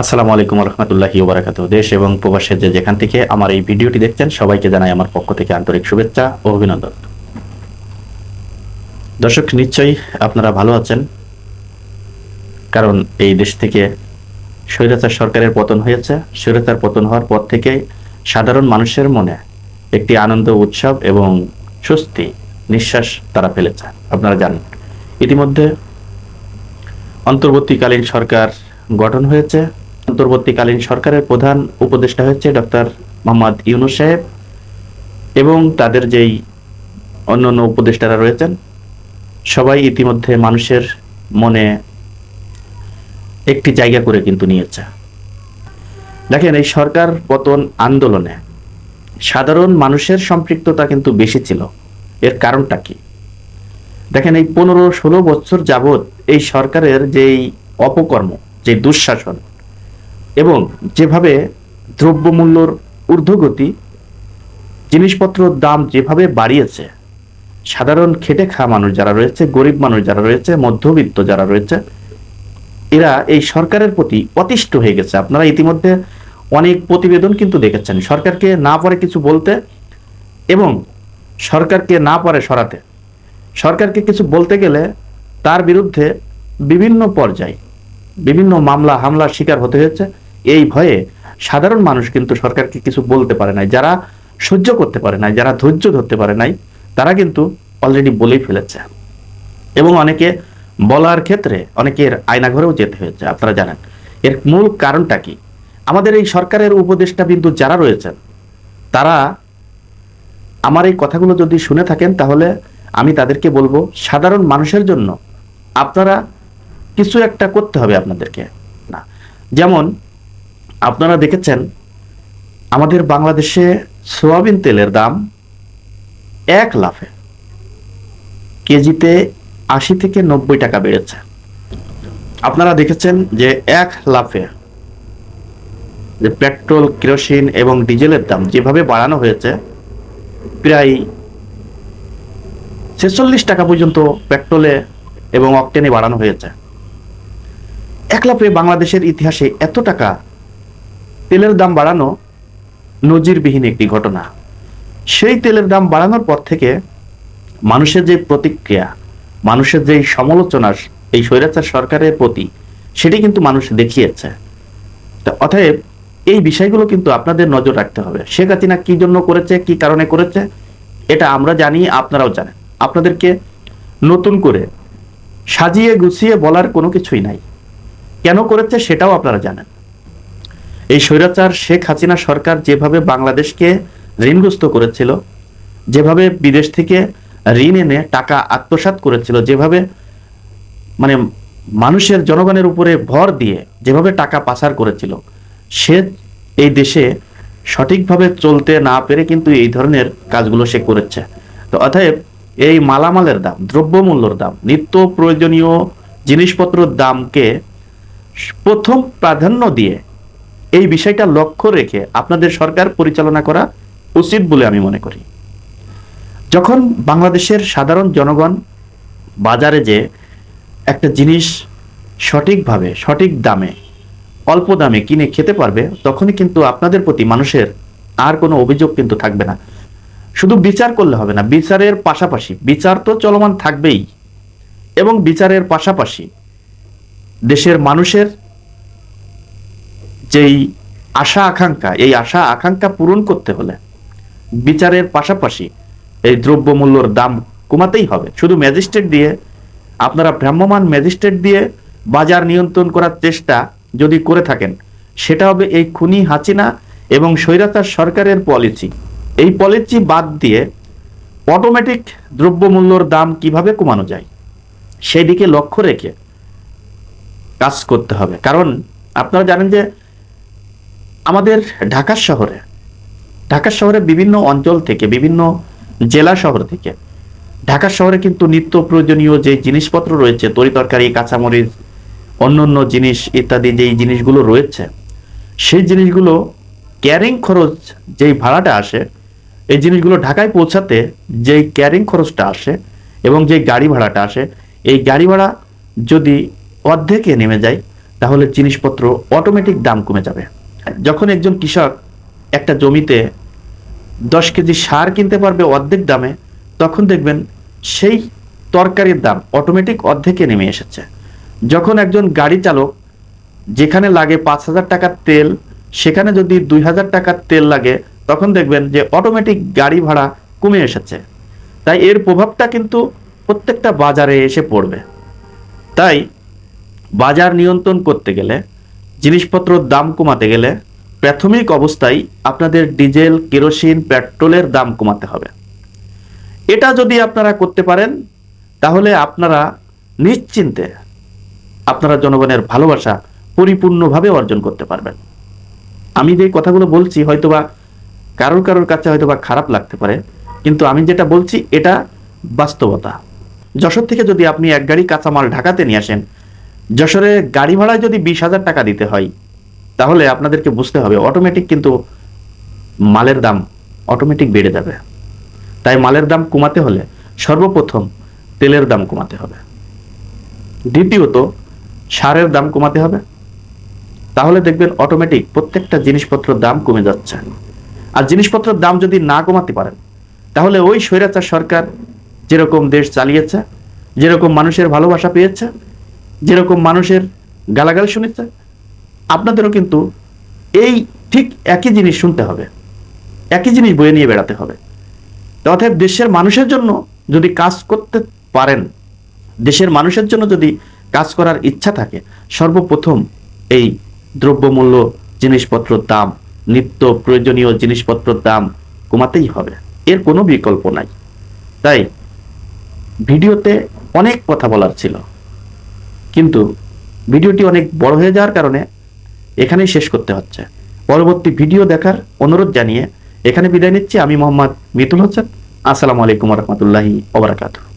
আসসালামু আলাইকুম রহমতুল্লাহি ওবরাকাত দেশ এবং প্রবাসের যে যেখান থেকে আমার এই ভিডিওটি দেখছেন, সবাইকে জানাই আমার পক্ষ থেকে আন্তরিক শুভেচ্ছা ও অভিনন্দন। দর্শক, নিশ্চয়ই আপনারা ভালো আছেন, কারণ এই দেশ থেকে স্বৈরাচার সরকারের পতন হয়েছে। স্বৈরাচার পতন হওয়ার পর থেকে সাধারণ মানুষের মনে একটি আনন্দ, উৎসব এবং স্বস্তি, নিঃশ্বাস তারা ফেলেছে। আপনারা জানেন, ইতিমধ্যে অন্তর্বর্তীকালীন সরকার গঠন হয়েছে। অন্তর্বর্তীকালীন সরকারের প্রধান উপদেষ্টা হচ্ছে ডক্টর মোহাম্মদ ইউনুস সাহেব এবং তাদের যেই অন্যান্য উপদেষ্টারা রয়েছেন, সবাই ইতিমধ্যে মানুষের মনে একটি জায়গা করে কিন্তু নিয়েছে। দেখেন, এই সরকার পতন আন্দোলনে সাধারণ মানুষের সম্পৃক্ততা কিন্তু বেশি ছিল। এর কারণটা কি? দেখেন, এই পনেরো ষোলো বছর যাবৎ এই সরকারের যেই অপকর্ম যে দুঃশাসন এবং যেভাবে দ্রব্যমূল্যর ঊর্ধ্বগতি জিনিসপত্রের দাম যেভাবে বাড়িয়েছে, সাধারণ খেটে খাওয়া মানুষ যারা রয়েছে, গরিব মানুষ যারা রয়েছে, মধ্যবিত্ত যারা রয়েছে, এরা এই সরকারের প্রতি অতিষ্ঠ হয়ে গেছে। আপনারা ইতিমধ্যে অনেক প্রতিবেদন কিন্তু দেখেছেন। সরকারকে না পারে কিছু বলতে এবং সরকারকে না পারে সরাতে। সরকারকে কিছু বলতে গেলে তার বিরুদ্ধে বিভিন্ন পর্যায়ে বিভিন্ন মামলা, হামলার শিকার হতে হয়েছে। এই ভয়ে সাধারণ মানুষ কিন্তু সরকারকে কিছু বলতে পারে নাই, যারা সহ্য করতে পারে নাই, যারা ধৈর্য ধরতে পারে নাই, তারা কিন্তু অলরেডি বলেই ফেলেছে। এবং অনেকে বলার ক্ষেত্রে অনেকের আয়নাঘরেও যেতে হয়েছে, আপনারা জানেন। এর মূল কারণটা কি? আমাদের এই সরকারের উপদেষ্টা বিন্দু যারা রয়েছেন, তারা আমার এই কথাগুলো যদি শুনে থাকেন, তাহলে আমি তাদেরকে বলব, সাধারণ মানুষের জন্য আপনারা কিছু একটা করতে হবে আপনাদেরকে। না, যেমন আপনারা দেখেছেন, আমাদের বাংলাদেশে সোয়াবিন তেলের দাম এক লাফে। কেজিতে আশি থেকে নব্বই টাকা বেড়েছে। আপনারা দেখেছেন যে এক লাফে যে পেট্রোল, কেরোসিন এবং ডিজেলের দাম যেভাবে বাড়ানো হয়েছে, প্রায় ছেচল্লিশ টাকা পর্যন্ত পেট্রোলে এবং অকটেনে বাড়ানো হয়েছে। এক লাফে বাংলাদেশের ইতিহাসে এত টাকা তেলের দাম বাড়ানো নজিরবিহীন একটি ঘটনা। সেই তেলের দাম বাড়ানোর পর থেকে মানুষের যে প্রতিক্রিয়া, মানুষের যে সমালোচনা এই স্বৈরাচার সরকারের প্রতি, সেটি কিন্তু মানুষ দেখিয়েছে। অতএব এই বিষয়গুলো কিন্তু আপনাদের নজর রাখতে হবে। শেখ হাসিনা কি জন্য করেছে, কি কারণে করেছে, এটা আমরা জানি, আপনারাও জানেন। আপনাদেরকে নতুন করে সাজিয়ে গুছিয়ে বলার কোনো কিছুই নাই। কেন করেছে সেটাও আপনারা জানেন। এই স্বৈরাচার শেখ হাসিনা সরকার যেভাবে বাংলাদেশকে ঋণগ্রস্ত করেছিল, যেভাবে বিদেশ থেকে ঋণ এনে টাকা আত্মসাৎ করেছিল, যেভাবে মানে মানুষের জনগণের উপরে ভর দিয়ে যেভাবে টাকা পাচার করেছিল, সে এই দেশে সঠিকভাবে চলতে না পেরে কিন্তু এই ধরনের কাজগুলো সে করেছে। তো অতএব এই মালামালের দাম, দ্রব্যমূল্যর দাম, নিত্য প্রয়োজনীয় জিনিসপত্রের দামকে প্রথম প্রাধান্য দিয়ে এই বিষয়টা লক্ষ্য রেখে আপনাদের সরকার পরিচালনা করা উচিত বলে আমি মনে করি। যখন বাংলাদেশের সাধারণ জনগণ বাজারে যে একটা জিনিস সঠিকভাবে, সঠিক দামে, অল্প দামে কিনে খেতে পারবে, তখনই কিন্তু আপনাদের প্রতি মানুষের আর কোনো অভিযোগ কিন্তু থাকবে না। শুধু বিচার করলে হবে না, বিচারের পাশাপাশি, বিচার তো চলমান থাকবেই। এবং বিচারের পাশাপাশি দেশের মানুষের যেই আশা আকাঙ্ক্ষা, এই আশা আকাঙ্ক্ষা পূরণ করতে হলে বিচারের পাশাপাশি এই দ্রব্যমূল্যর দাম কমাতেই হবে। শুধু ম্যাজিস্ট্রেট দিয়ে, আপনারা ভ্রাম্যমান ম্যাজিস্ট্রেট দিয়ে বাজার নিয়ন্ত্রণ করার চেষ্টা যদি করে থাকেন, সেটা হবে এই খুনি হাসিনা এবং স্বৈরাচার সরকারের পলিসি এই পলিসি বাদ দিয়ে অটোমেটিক দ্রব্যমূল্যর দাম কীভাবে কমানো যায় সেই দিকে লক্ষ্য রেখে কাজ করতে হবে। কারণ আপনারা জানেন যে আমাদের ঢাকা শহরে ঢাকা শহরে বিভিন্ন অঞ্চল থেকে, বিভিন্ন জেলা শহর থেকে ঢাকা শহরে কিন্তু নিত্য প্রয়োজনীয় যে জিনিসপত্র রয়েছে তরিতরকারি কাঁচামরিচ অন্য অন্য জিনিস ইত্যাদি যেই জিনিসগুলো রয়েছে, সেই জিনিসগুলো ক্যারিং খরচ যেই ভাড়াটা আসে, এই জিনিসগুলো ঢাকায় পৌঁছাতে যেই ক্যারিং খরচটা আসে এবং যেই গাড়ি ভাড়াটা আসে, এই গাড়ি ভাড়া যদি অর্ধেকে নেমে যায়, তাহলে জিনিসপত্র অটোমেটিক দাম কমে যাবে। যখন একজন কৃষক একটা জমিতে দশ কেজি সার কিনতে পারবে অর্ধেক দামে, তখন দেখবেন সেই তরকারির দাম অটোমেটিক অর্ধেকে নেমে এসেছে। যখন একজন গাড়ি চালক যেখানে লাগে পাঁচ হাজার টাকার তেল, সেখানে যদি দুই হাজার টাকার তেল লাগে, তখন দেখবেন যে অটোমেটিক গাড়ি ভাড়া কমে এসেছে। তাই এর প্রভাবটা কিন্তু প্রত্যেকটা বাজারে এসে পড়বে। তাই বাজার নিয়ন্ত্রণ করতে গেলে জিনিসপত্রের দাম কমাতে গেলে প্রাথমিক অবস্থায় আপনাদের ডিজেল, কেরোসিন, পেট্রোলের দাম কমাতে হবে। এটা যদি আপনারা করতে পারেন, তাহলে আপনারা নিশ্চিন্তে আপনারা জনগণের ভালোবাসা পরিপূর্ণভাবে অর্জন করতে পারবেন। আমি যে কথাগুলো বলছি, হয়তোবা কারোর কারোর কাছে হয়তোবা খারাপ লাগতে পারে, কিন্তু আমি যেটা বলছি, এটা বাস্তবতা। যশোর থেকে যদি আপনি এক গাড়ি কাঁচামাল ঢাকাতে নিয়ে আসেন যশোরে গাড়ি ভাড়ায় যদি বিশ হাজার টাকা দিতে হয়, তাহলে আপনাদেরকে বুঝতে হবে অটোমেটিক কিন্তু মালের দাম অটোমেটিক বেড়ে যাবে। তাই মালের দাম কমাতে হলে সর্বপ্রথম তেলের দাম কমাতে হবে। দ্বিতীয়ত, সারের দাম কমাতে হবে। তাহলে দেখবেন অটোমেটিক প্রত্যেকটা জিনিসপত্রের দাম কমে যাচ্ছে। আর জিনিসপত্রের দাম যদি না কমাতে পারেন, তাহলে ওই স্বৈরাচার সরকার যেরকম দেশ চালিয়েছে, যেরকম মানুষের ভালোবাসা পেয়েছে যেরকম মানুষের গালাগাল শুনেছে, আপনাদেরও কিন্তু এই ঠিক একই জিনিস শুনতে হবে। একই জিনিস বয়ে নিয়ে বেড়াতে হবে। অর্থাৎ দেশের মানুষের জন্য যদি কাজ করতে পারেন, দেশের মানুষের জন্য যদি কাজ করার ইচ্ছা থাকে, সর্বপ্রথম এই দ্রব্যমূল্য জিনিসপত্রের দাম, নিত্য প্রয়োজনীয় জিনিসপত্রের দাম কমাতেই হবে। এর কোনো বিকল্প নাই। তাই ভিডিওতে অনেক কথা বলার ছিল। কিন্তু ভিডিওটি অনেক বড় হয়ে যাওয়ার কারণে এখানেই শেষ করতে হচ্ছে। পরবর্তী ভিডিও দেখার অনুরোধ জানিয়ে এখানে বিদায় নিচ্ছি। আমি মোহাম্মদ মিতুল হোসেন। আসসালামু আলাইকুম রহমতুল্লাহি ওবরাকাতুহ